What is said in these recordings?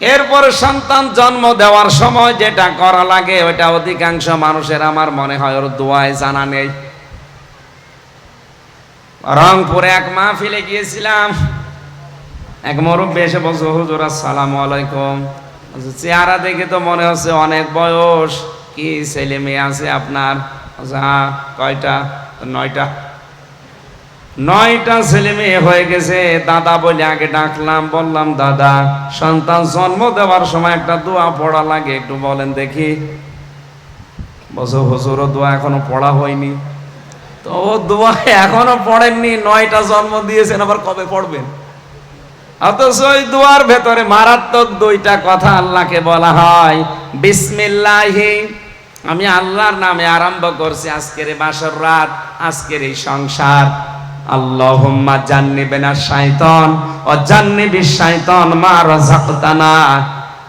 এরপরে সন্তান জন্ম দেওয়ার সময় যেটা করা লাগে ওটা অধিকাংশ মানুষের আমার মনে হয় ওর দোয়ায় জানা নেই। রংপুরে এক মাহফিলে গিয়েছিলাম। এক মুরব্বী এসে বলছে, হুজুর, আসসালামু আলাইকুম। চেহারা দেখে তো মনে হচ্ছে অনেক বয়স। কি ছেলে মেয়ে আছে আপনার? হ্যাঁ কয়টা? নয়টা। নয়টা ছেলে মেয়ে হয়ে গেছে। দাদা বলে আগে ডাকলাম, বললাম, দাদা, সন্তান জন্ম দেওয়ার সময় একটা দোয়া পড়া লাগে, একটু বলেন দেখি। বছর হুজুর দোয়া এখনও পড়া হয়নি। তো ও দোয়া এখনও পড়েননি, নয়টা জন্ম দিয়েছেন, আবার কবে পড়বেন? অথচ ওই দোয়ার ভেতরে মারাত্মক দুইটা কথা আল্লাহকে বলা হয়। বিসমিল্লাহি, আমি আল্লাহর নামে আরম্ভ করছি আজকের বাসর রাত, আজকের এই সংসার। আল্লাহুম্মা জান্নিবেনা শাইতান, ও জান্নিবি শাইতান মা রাযাকতানা।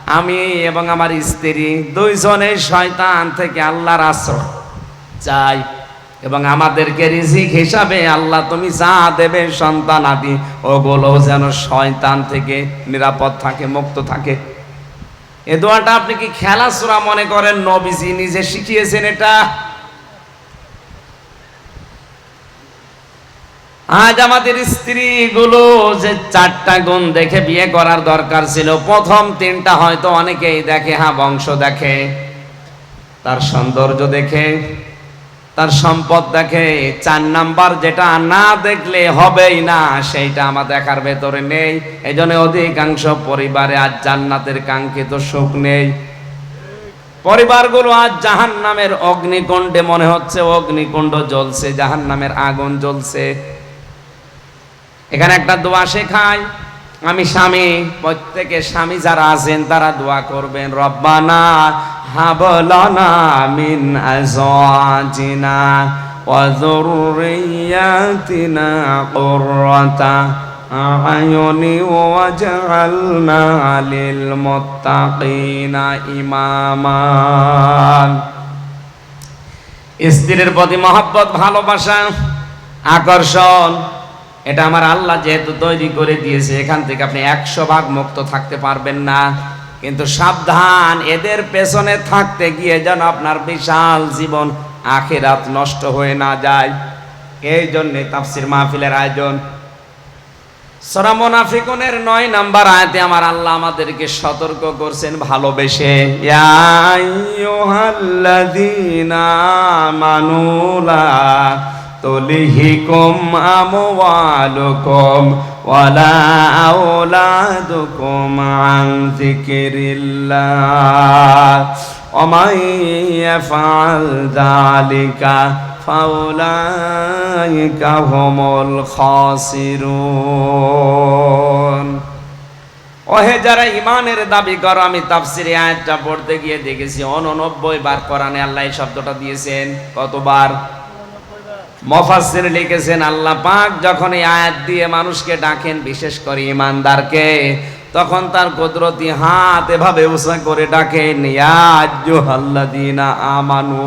আমি এবং আমার স্ত্রী দুইজনের শয়তান থেকে আল্লাহর আশ্রয় চাই এবং আমাদেরকে রিজিক হিসাবে আল্লাহ তুমি যা দেবে সন্তান আদি ওগুলো যেন শয়তান থেকে নিরাপদ থাকে, মুক্ত থাকে। এ দোয়াটা আপনি কি খেলাচোরা মনে করেন? নবীজি নিজে শিখিয়েছেন এটা? আজ আমাদের স্ত্রীগুলো যে চারটা গুণ দেখে বিয়ে করার দরকার ছিল, প্রথম তিনটা হয়তো অনেকেই দেখে হ্যাঁ বংশ দেখে, তার সৌন্দর্য দেখে, তার সম্পদ দেখে, চার নাম্বার যেটা না দেখলে হবেই না, সেইটা আমার দেখার ভেতরে নেই। এই জন্য অধিকাংশ পরিবারে আজ জান্নাতের কাঙ্ক্ষিত সুখ নেই। পরিবারগুলো আজ জাহান নামের অগ্নিকুণ্ডে, মনে হচ্ছে অগ্নিকুণ্ড জ্বলছে জাহান নামের আগুন জ্বলছে। এখানে একটা দোয়া শেখায় আমি স্বামী প্রত্যেকে স্বামী যারা আছেন, তারা দোয়া করবেন, রব্বানা হাবলানা মিন আজওয়াজিনা ওয়া যুররিয়াতিনা কুররাতা আয়ুনি লিল মুত্তাকিনা ইমামা। স্ত্রীর প্রতি মহব্বত, ভালোবাসা, আকর্ষণ এটা আমার আল্লাহ যেহেতু তৈরি করে দিয়েছে, এখান থেকে আপনি একশো ভাগ মুক্ত থাকতে পারবেন না। কিন্তু সাবধান, এদের পেছনে থাকতে গিয়ে যেন আপনার বিশাল জীবন আখেরাত নষ্ট হয়ে না যায়। এই জন্যে তাফসির মাহফিলের আয়োজন। সরা মোনাফিকুনের নয় নাম্বার আয়াতে আমার আল্লাহ আমাদেরকে সতর্ক করছেন ভালোবেসে। ইয়া আইয়ুহাল্লাযীনা মানুলা তলিহিকুম আমওয়ালুকুম ওয়ালা আওলাদুকুম আন যিকিরিল্লাহ। ওমাই ইয়াফআল যালিকা ফাউলাইকা হুমুল খাসিরুন। ওহে যারা ইমানের দাবি করো, আমি তাফসিরে আয়াতটা পড়তে গিয়ে দেখেছি। অননব্বই বার কোরআনে আল্লাহ এই শব্দটা দিয়েছেন। কতবার? মফাসির লিখেছেন, আল্লাহ পাক যখন এই আয়াত দিয়ে মানুষকে ডাকেন, বিশেষ করে ইমানদারকে, তখন তার কুদরতি হাত এভাবে উষা করে ডাকেন, ইয়া আজ্জুহাল্লাযীনা আমানু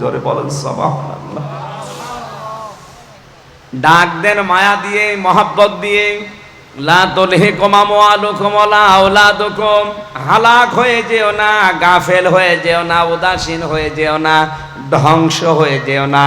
জোরে বলেন, সুবহানাল্লাহ। ডাক দেন মায়া দিয়ে, মহাব্বত দিয়ে, লা তুলহিকুম আমওয়ালুকুম ওয়ালা আওলাদুকুম হালাক হয়ে যেও না, গাফেল হয়ে যেও না, উদাসীন হয়ে যেও না, ধ্বংস হয়ে যেও না।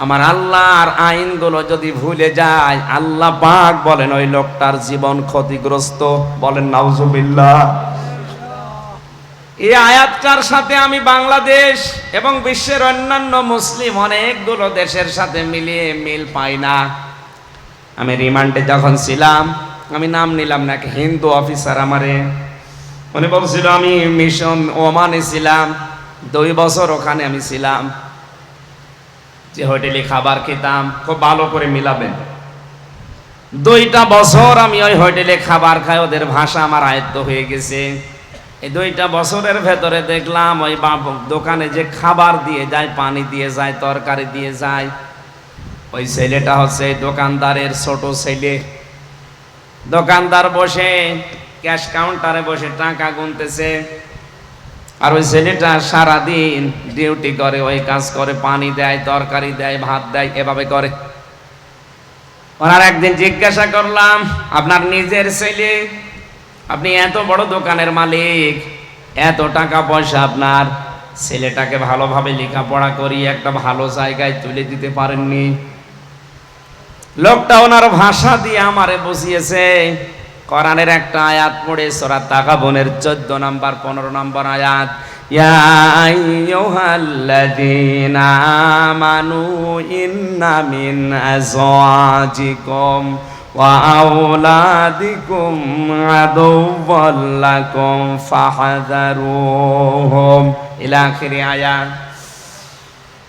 আমার আল্লাহর আইনগুলো যদি ভুলে যায়, আল্লাহ পাক বলেন, ওই লোকটার জীবন ক্ষতিগ্রস্ত। বলেন, নাউজুবিল্লাহ। এই আয়াতটার সাথে আমি বাংলাদেশ এবং বিশ্বের অন্যান্য মুসলিম অনেকগুলো দেশের সাথে মিলিয়ে মিল পাই না। আমি রিমান্ডে যখন ছিলাম, আমি নাম নিলাম না হিন্দু অফিসার আমারে। উনি বলছিল, আমি মিশন ওমানে ছিলাম, দুই বছর ওখানে আমি ছিলাম। যে হোটেলে খাবার খেতাম, খুব ভালো করে মিলাবেন। দুইটা বছর আমি ওই হোটেলে খাবার খাই, ওদের ভাষা আমার আয়ত্ত হয়ে গেছে। এই দুইটা বছরের ভেতরে দেখলাম ওই বাপ দোকানে যে খাবার দিয়ে যায়, পানি দিয়ে যায়, তরকারি দিয়ে যায়, ওই ছেলেটা হচ্ছে দোকানদারের ছোট ছেলে। দোকানদার বসে, ক্যাশ কাউন্টারে বসে টাকা গুনতেছে। আর ওই ছেলেটা সারাদিন ডিউটি করে, ওই কাজ করে, পানি দেয়, তরকারি দেয়, ভাত দেয়, এভাবে করে। ওনার একদিন জিজ্ঞাসা করলাম, আপনার নিজের ছেলে? আপনি এত বড় দোকানের মালিক, এত টাকা পয়সা আপনার? ছেলেটাকে ভালোভাবে লেখাপড়া করি একটা ভালো জায়গায় তুলে দিতে পারেননি? লোকটা ওনার ভাষা দিয়ে আমারে বসিয়েছে কোরআনের একটা আয়াত পড়ে, সোরা তাকাবনের চোদ্দ নাম্বার, পনেরো নাম্বার আয়াত। আমানু ইন্না মিন আজওয়াজিকুম ওয়া আওলাদিকুম আদুওয়াল লাকুম ফাহযারুহুম। ইলা আখিরি আয়াত।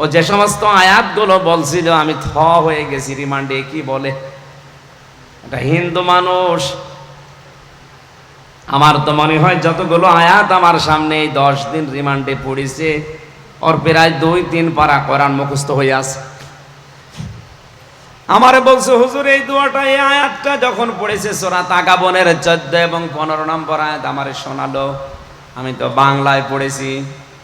ও যে সমস্ত আয়াতগুলো বলছিল, আমি থ হয়ে গেছি, রিমান্ডে কি বলে? একটা হিন্দু মানুষ, আমার তো মনে হয় যতগুলো আয়াত আমার সামনে এই দশ দিন রিমান্ডে পড়েছে, ওর প্রায় দুই তিন পারা করান মুখস্থ হয়ে আছে। আমারে বলছে, হুজুর, এই দুয়াটা, এই আয়াতটা যখন পড়েছে, সোরা তাকাবনের চোদ্দ এবং পনেরো নম্বর আয়াত আমারে শোনালো। আমি তো বাংলায় পড়েছি।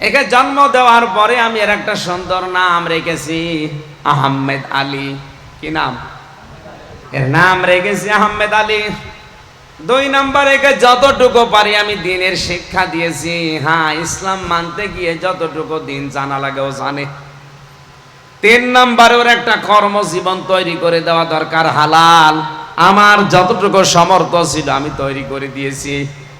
একে জন্ম দেওয়ার পরে আমি এর একটা সুন্দর নাম রেখেছি, আহমেদ আলী। কি নাম? এর নাম রেখেছি আহমেদ আলী। দুই নম্বর একে যতটুকু পারি আমি দিনের শিক্ষা দিয়েছি। হ্যাঁ ইসলাম মানতে গিয়ে যতটুকু দিন জানা লাগে ও জানে। তিন নম্বরে ওর একটা কর্মজীবন তৈরি করে দেওয়া দরকার হালাল। আমার যতটুকু সমর্থ ছিল আমি তৈরি করে দিয়েছি।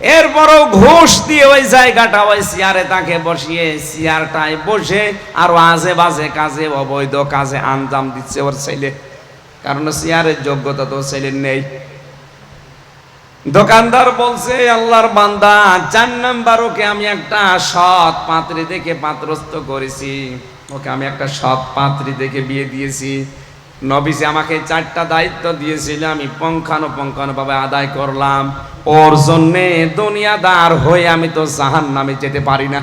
এরপরও ঘুষ দিয়ে ওই জায়গাটা ওই চেয়ারে তাকে বসিয়ে চেয়ারটায় বসে আর আজে বাজে কাজে, অবৈধ কাজে আঞ্জাম দিচ্ছে ওর ছেলে। কারণ চেয়ারের যোগ্যতা তো ছেলের নেই। দোকানদার বলছে, আল্লাহর বান্দা, চার নাম্বার ওকে আমি একটা সৎ পাত্রী দেখে পাত্রস্থ করেছি। ওকে আমি একটা সৎ পাত্রী দেখে বিয়ে দিয়েছি। নবিসে আমাকে চারটা দায়িত্ব দিয়েছিল, আমি পঙ্খানো ভাবে আদায় করলাম। ওর জন্যে দুনিয়াদার হয়ে আমি তো জাহান নামে যেতে পারি না।